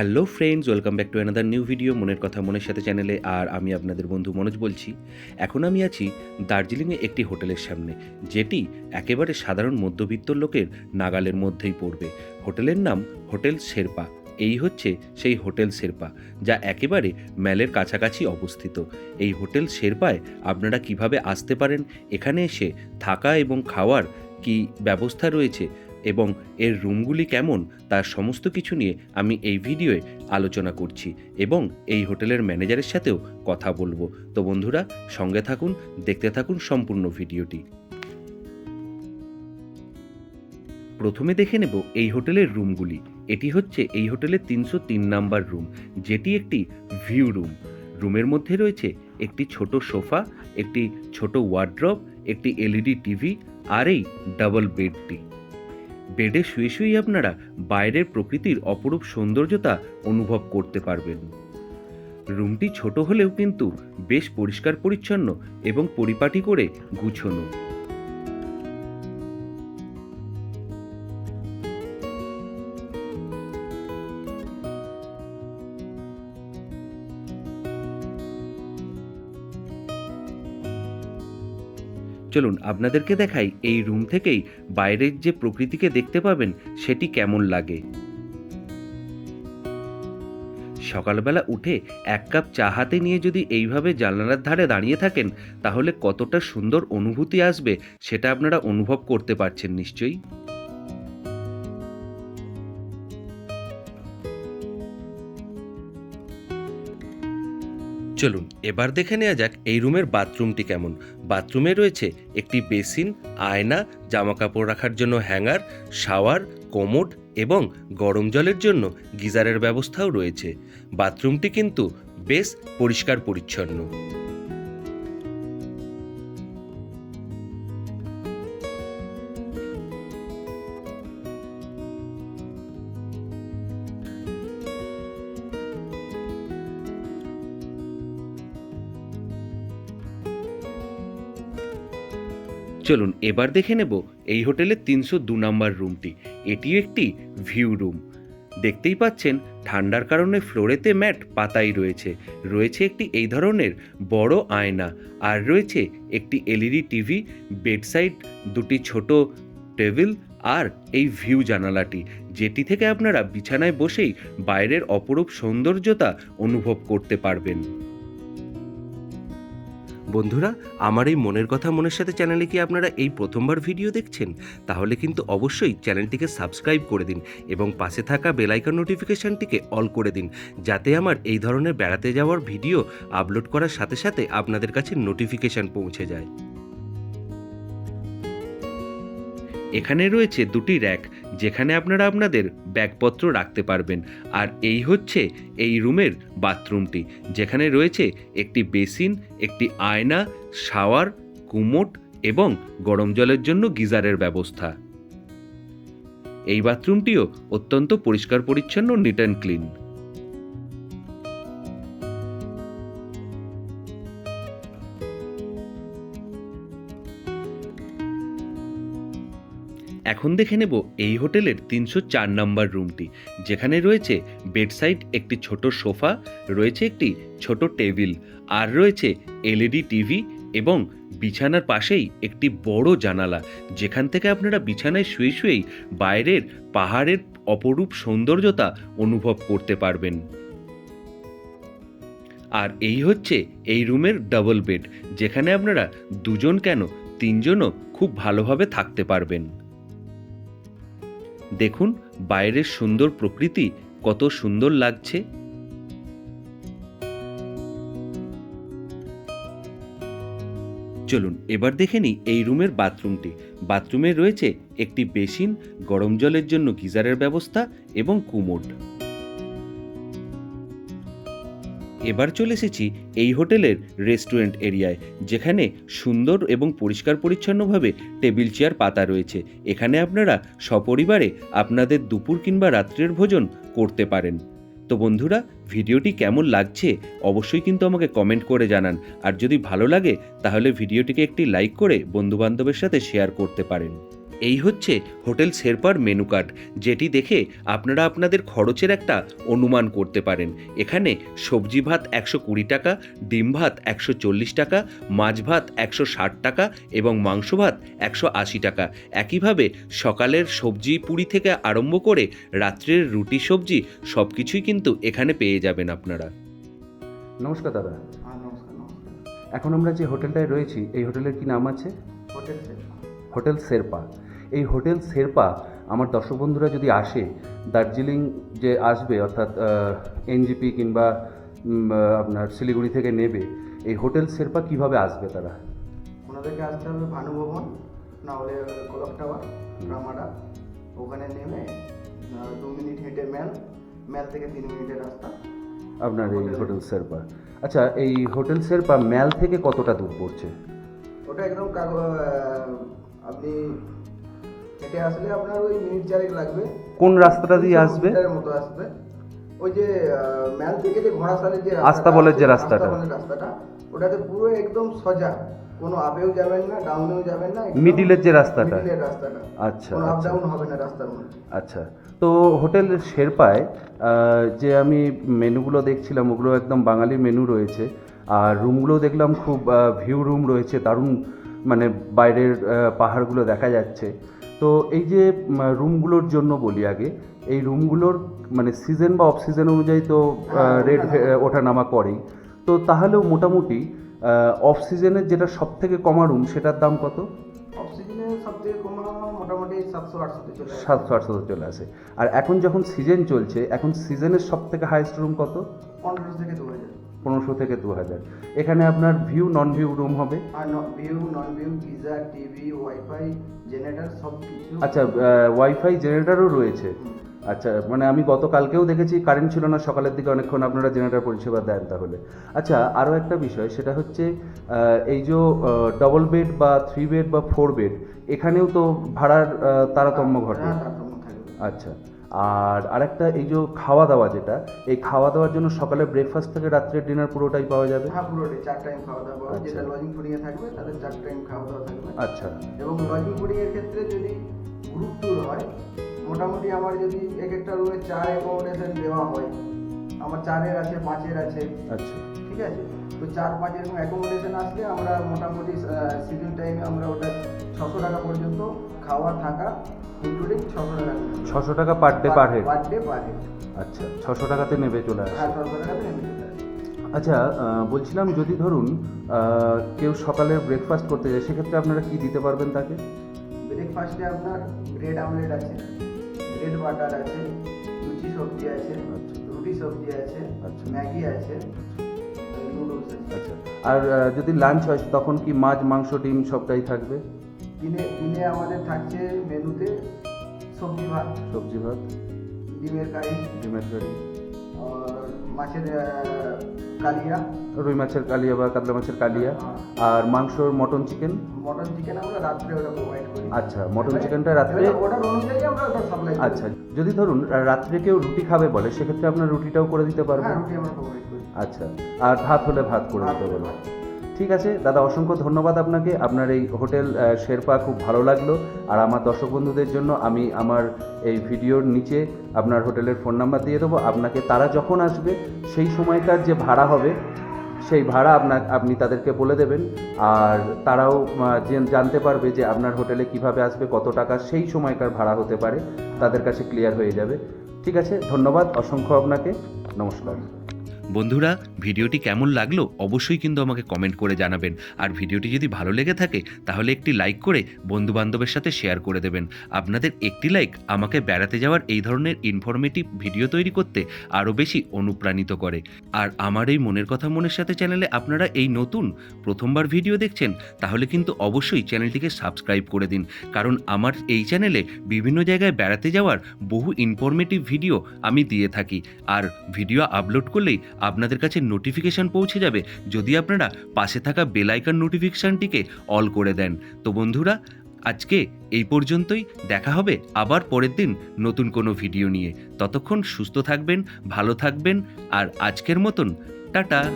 Hello friends, welcome back to another new video মনের কথা মনের সাথে চ্যানেলে আর আমি আপনাদের বন্ধু মনোজ বলছি। এখন আমি আছি দার্জিলিংয়ে একটি হোটেলের সামনে, যেটি একেবারে সাধারণ মধ্যবিত্ত লোকের নাগালের মধ্যেই পড়বে। হোটেলের নাম হোটেল শেরপা। এই হচ্ছে সেই হোটেল শেরপা, যা একেবারে ম্যালের কাছাকাছি অবস্থিত। এই হোটেল শেরপায় আপনারা কীভাবে আসতে পারেন, এখানে এসে থাকা এবং খাওয়ার কি ব্যবস্থা রয়েছে এবং এর রুমগুলি কেমন তার সমস্ত কিছু নিয়ে আমি এই ভিডিওয়ে আলোচনা করছি এবং এই হোটেলের ম্যানেজারের সাথেও কথা বলব। তো বন্ধুরা, সঙ্গে থাকুন, দেখতে থাকুন সম্পূর্ণ ভিডিওটি। প্রথমে দেখে নেব এই হোটেলের রুমগুলি। এটি হচ্ছে এই হোটেলের তিনশো তিন নাম্বার রুম, যেটি একটি ভিউ রুম। রুমের মধ্যে রয়েছে একটি ছোট সোফা, একটি ছোট ওয়ার্ড্রপ একটি এলইডি টিভি আর এই ডাবল বেডটি। বেডে শুয়ে শুয়েই আপনারা বাইরের প্রকৃতির অপরূপ সৌন্দর্যতা অনুভব করতে পারবেন। রুমটি ছোট হলেও কিন্তু বেশ পরিষ্কার পরিচ্ছন্ন এবং পরিপাটি করে গুছানো। চলুন আপনাদেরকে দেখাই এই রুম থেকেই বাইরের যে প্রকৃতিকে দেখতে পাবেন, সেটি কেমন লাগে। সকালবেলা উঠে এক কাপ চা হাতে নিয়ে যদি এইভাবে জানলার ধারে দাঁড়িয়ে থাকেন, তাহলে কতটা সুন্দর অনুভূতি আসবে, সেটা আপনারা অনুভব করতে পারছেন নিশ্চয়ই। চলুন, এবার দেখে নেওয়া যাক এই রুমের বাথরুমটি কেমন। বাথরুমে রয়েছে একটি বেসিন, আয়না জামা কাপড় রাখার জন্য হ্যাঙ্গার, শাওয়ার কোমোড এবং গরম জলের জন্য গিজারের ব্যবস্থাও রয়েছে। বাথরুমটি কিন্তু বেশ পরিষ্কার পরিচ্ছন্ন চলুন, এবার দেখে নেব এই হোটেলের তিনশো দু নম্বর রুমটি। এটিও একটি ভিউ রুম। দেখতেই পাচ্ছেন, ঠান্ডার কারণে ফ্লোরেতে ম্যাট পাতাই রয়েছে। রয়েছে একটি এই ধরনের বড় আয়না আর রয়েছে একটি এলইডি টিভি, বেডসাইড, দুটি ছোট টেবিল আর এই ভিউ জানালাটি, যেটি থেকে আপনারা বিছানায় বসেই বাইরের অপরূপ সৌন্দর্যতা অনুভব করতে পারবেন। বন্ধুরা, আমার এই মনের কথা মনের সাথে চ্যানেলে কি আপনারা এই প্রথমবার ভিডিও দেখছেন? তাহলে কিন্তু অবশ্যই চ্যানেলটিকে সাবস্ক্রাইব করে দিন এবং পাশে থাকা বেলাইকন নোটিফিকেশানটিকে অল করে দিন, যাতে আমার এই ধরনের বেড়াতে যাওয়ার ভিডিও আপলোড করার সাথে সাথে আপনাদের কাছে নোটিফিকেশান পৌঁছে যায়। এখানে রয়েছে দুটি র্যাক যেখানে আপনারা আপনাদের ব্যাগপত্র রাখতে পারবেন। আর এই হচ্ছে এই রুমের বাথরুমটি, যেখানে রয়েছে একটি বেসিন, একটি আয়না, শাওয়ার, কুমোট এবং গরম জলের জন্য গিজারের ব্যবস্থা। এই বাথরুমটিও অত্যন্ত পরিষ্কার পরিচ্ছন্ন নিট অ্যান্ড ক্লিন। এখন দেখে নেব এই হোটেলের তিনশো চার নম্বর রুমটি। যেখানে রয়েছে বেডসাইড, একটি ছোট সোফা, রয়েছে একটি ছোট টেবিল, আর রয়েছে এলইডি টিভি এবং বিছানার পাশেই একটি বড় জানালা। যেখান থেকে আপনারা বিছানায় শুয়ে শুয়েই বাইরের পাহাড়ের অপরূপ সৌন্দর্যতা অনুভব করতে পারবেন। আর এই হচ্ছে এই রুমের ডাবল বেড, যেখানে আপনারা দুজন কেন তিনজনও খুব ভালোভাবে থাকতে পারবেন। দেখুন বাইরের সুন্দর প্রকৃতি কত সুন্দর লাগছে। চলুন এবার দেখে নিই এই রুমের বাথরুমটি। বাথরুমে রয়েছে একটি বেসিন, গরম জলের জন্য গিজারের ব্যবস্থা এবং কুমোড এবার চলে এসেছি এই হোটেলের রেস্টুরেন্ট এরিয়ায়, যেখানে সুন্দর এবং পরিষ্কার পরিচ্ছন্নভাবে টেবিল চেয়ার, পাতা রয়েছে। এখানে আপনারা সপরিবারে আপনাদের দুপুর কিংবা রাত্রের ভোজন করতে পারেন। তো বন্ধুরা, ভিডিওটি কেমন লাগছে অবশ্যই কিন্তু আমাকে কমেন্ট করে জানান। আর যদি ভালো লাগে, তাহলে ভিডিওটিকে একটি লাইক করে বন্ধুবান্ধবের সাথে শেয়ার করতে পারেন। এই হচ্ছে হোটেল শেরপার মেনু কার্ড যেটি দেখে আপনারা আপনাদের খরচের একটা অনুমান করতে পারেন। এখানে সবজি ভাত একশো কুড়ি টাকা ডিম ভাত একশো চল্লিশ টাকা মাছ ভাত একশো ষাট টাকা এবং মাংস ভাত একশো আশি টাকা। একইভাবে সকালের সবজি পুরি থেকে আরম্ভ করে রাত্রের রুটি সবজি সব কিছুই কিন্তু এখানে পেয়ে যাবেন আপনারা। নমস্কার দাদা। হ্যাঁ নমস্কার নমস্কার। এখন আমরা যে হোটেলটায় রয়েছি এই হোটেলের কি নাম আছে? Hotel set hotel Sherpa. এই হোটেল শেরপা আমার দর্শক বন্ধুরা যদি আসে দার্জিলিং যে আসবে অর্থাৎ এনজিপি কিংবা আপনার শিলিগুড়ি থেকে নেবে এই হোটেল শেরপা কীভাবে আসবে তারা? ওনাদেরকে আসতে হবে ভানুভবন না হলে কলক টাওয়ার রামাডা। ওখানে নেমে দু মিনিট হেঁটে ম্যাল ম্যাল থেকে তিন মিনিটের রাস্তা। আপনার এই হোটেল শেরপা। আচ্ছা এই হোটেল শেরপা ম্যাল থেকে কতটা দূর পড়ছে? ওটা একদম আপনি হেঁটে আসলে আপনার ওই মিনিট চারেক লাগবে। কোন রাস্তাটা দিয়ে আসবে? মতো আসবে। ওই যে ম্যাল থেকে যে ঘোড়াশালের যে আস্তাবলের যে রাস্তাটা। রাস্তাটা ওটাতে পুরো একদম সোজা। কোনো আপেও যাবেন না ডাউনেও যাবেন না মিডিলের যে রাস্তাটা? মিডিলের রাস্তাটা। আচ্ছা, কোনো আপ আচ্ছা। ডাউন হবে না রাস্তার মধ্যে। আচ্ছা। তো হোটেল শেরপায় যে আমি মেনুগুলো দেখছিলাম ওগুলো একদম বাঙালি মেনু রয়েছে। আর রুমগুলো দেখলাম খুব ভিউ রুম রয়েছে দারুণ মানে বাইরের পাহাড়গুলো দেখা যাচ্ছে। তো এই যে রুমগুলোর জন্য বলি আগে এই রুমগুলোর মানে সিজন বা অফ সিজন অনুযায়ী তো হ্যাঁ, রেট ওঠানামা। ওঠানামা করেই। তো তাহলেও মোটামুটি অফ সিজনের যেটা সব থেকে কমা রুম সেটার দাম কত? অক্সিজেনে সব থেকে কমা মোটামুটি সাতশো আটশোতে চলে আসে। সাতশো আটশোতে চলে আসে। আর এখন যখন সিজন চলছে এখন সিজনের সব থেকে হাইস্ট রুম কত? পনেরোশো থেকে দু হাজার। পনেরোশো থেকে দু হাজার। এখানে আপনার ভিউ নন ভিউ রুম হবে view non view geyser TV wifi generator সব কিছু। আচ্ছা ওয়াইফাই জেনারেটারও রয়েছে। আচ্ছা মানে আমি গতকালকেও দেখেছি কারেন্ট ছিল না সকালের দিকে অনেকক্ষণ আপনারা জেনারেটর পরিষেবা দেন তাহলে। আচ্ছা আরও একটা বিষয় সেটা হচ্ছে এই যে ডবল বেড বা থ্রি বেড বা ফোর বেড এখানেও তো ভাড়ার তারতম্য ঘটে। আচ্ছা। আর আরেকটা এই যে খাওয়া দাওয়া যেটা এই খাওয়া দাওয়ার জন্য সকালে ব্রেকফাস্ট থেকে রাত্রের ডিনার পুরোটাই পাওয়া যাবে? হ্যাঁ পুরোটাই চার টাইম খাওয়া দাওয়া পাবে। আচ্ছা। যেটা লজিং ফুডিং এ থাকবে তাদের চার টাইম খাওয়া দাওয়া থাকবে। আচ্ছা। এবং লজিং ফুডিং এর ক্ষেত্রে যদি গ্রুপ ট্যুর হয় মোটামুটি আমার যদি এক একটা রুমে চার অ্যাকোমোডেশন দেওয়া হয় আমার চারের আছে পাঁচের আছে। আচ্ছা। ঠিক আছে? তো চার পাঁচ এরকম অ্যাকোমোডেশন আসলে আমরা মোটামুটি সিজন টাইমে আমরা ওটা ছশো টাকা পর্যন্ত খাওয়া থাকা ইনক্লুডিং ছশো টাকা ছশো টাকা per day per head per day per head আচ্ছা ছশো টাকাতে নেবে চলে আসে হ্যাঁ ছশো টাকাতে। আচ্ছা বলছিলাম যদি ধরুন কেউ সকালে ব্রেকফাস্ট করতে যায় সেক্ষেত্রে আপনারা কি দিতে পারবেন তাকে? ব্রেকফাস্টে আপনার ব্রেড আমলেট আছে ব্রেড বাটার আছে লুচি সবজি আছে আচ্ছা। রুটি সবজি আছে আচ্ছা। ম্যাগি আছে নুডলস আছে। আচ্ছা আর যদি লাঞ্চ হয় তখন কি মাছ মাংস ডিম সবটাই থাকবে? দিনে দিনে আমাদের থাকছে মেনুতে সবজি ভাত। সবজি ভাত? ডিমের কারি। ডিমের কারি। মাছের কালিয়া। রুই মাছের কালিয়া বা কাতলা মাছের কালিয়া। আর মাংসর মটন চিকেন? মটন চিকেন আমরা রাত্রে ওটা প্রোভাইড করি। আচ্ছা মটন চিকেনটা রাত্রে অর্ডার অনুযায়ী আমরা ওটা সাপ্লাই আচ্ছা যদি ধরুন রাত্রে কেউ রুটি খাবে বলে সেক্ষেত্রে আপনার রুটিটাও করে দিতে হ্যাঁ পারবেন রুটি আমরা প্রোভাইড করি। আচ্ছা আর ভাত হলে ভাত করে দিতে ভাত। ঠিক আছে? দাদা, অসংখ্য ধন্যবাদ আপনাকে। আপনার এই হোটেল শেরপা খুব ভালো লাগল। আর আমার দর্শক বন্ধুদের জন্য আমি আমার এই ভিডিওর নিচে আপনার হোটেলের ফোন নাম্বার দিয়ে দেবো। আপনাকে তারা যখন আসবে, সেই সময়কার যে ভাড়া হবে, সেই ভাড়া আপনার আপনি তাদেরকে বলে দেবেন। আর তারাও জানতে পারবে যে আপনার হোটেলে কীভাবে আসবে, কত টাকা, সেই সময়কার ভাড়া হতে পারে, তাদের কাছে ক্লিয়ার হয়ে যাবে। ঠিক আছে? ধন্যবাদ। অসংখ্য আপনাকে। নমস্কার। বন্ধুরা, ভিডিওটি কেমন লাগল অবশ্যই কিন্তু আমাকে কমেন্ট করে জানাবেন। আর ভিডিওটি যদি ভালো লেগে থাকে, তাহলে একটি লাইক করে বন্ধু বান্ধবের সাথে শেয়ার করে দেবেন। আপনাদের একটি লাইক আমাকে বেড়াতে যাওয়ার এই ধরনের ইনফরমেটিভ ভিডিও তৈরি করতে আরও বেশি অনুপ্রাণিত করে। আর আমার এই মনের কথা মনের সাথে চ্যানেলে আপনারা এই নতুন প্রথমবার ভিডিও দেখছেন, তাহলে কিন্তু অবশ্যই চ্যানেলটিকে সাবস্ক্রাইব করে দিন। কারণ আমার এই চ্যানেলে বিভিন্ন জায়গায় বেড়াতে যাওয়ার বহু ইনফরমেটিভ ভিডিও আমি দিয়ে থাকি। আর ভিডিও আপলোড করলেই আপনাদের কাছে নোটিফিকেশান পৌঁছে যাবে যদি আপনারা পাশে থাকা বেলাইকার নোটিফিকেশানটিকে অল করে দেন। তো বন্ধুরা, আজকে এই পর্যন্তই। দেখা হবে আবার পরের দিন নতুন কোনো ভিডিও নিয়ে। ততক্ষণ সুস্থ থাকবেন, ভালো থাকবেন, আর আজকের মতন, টাটা।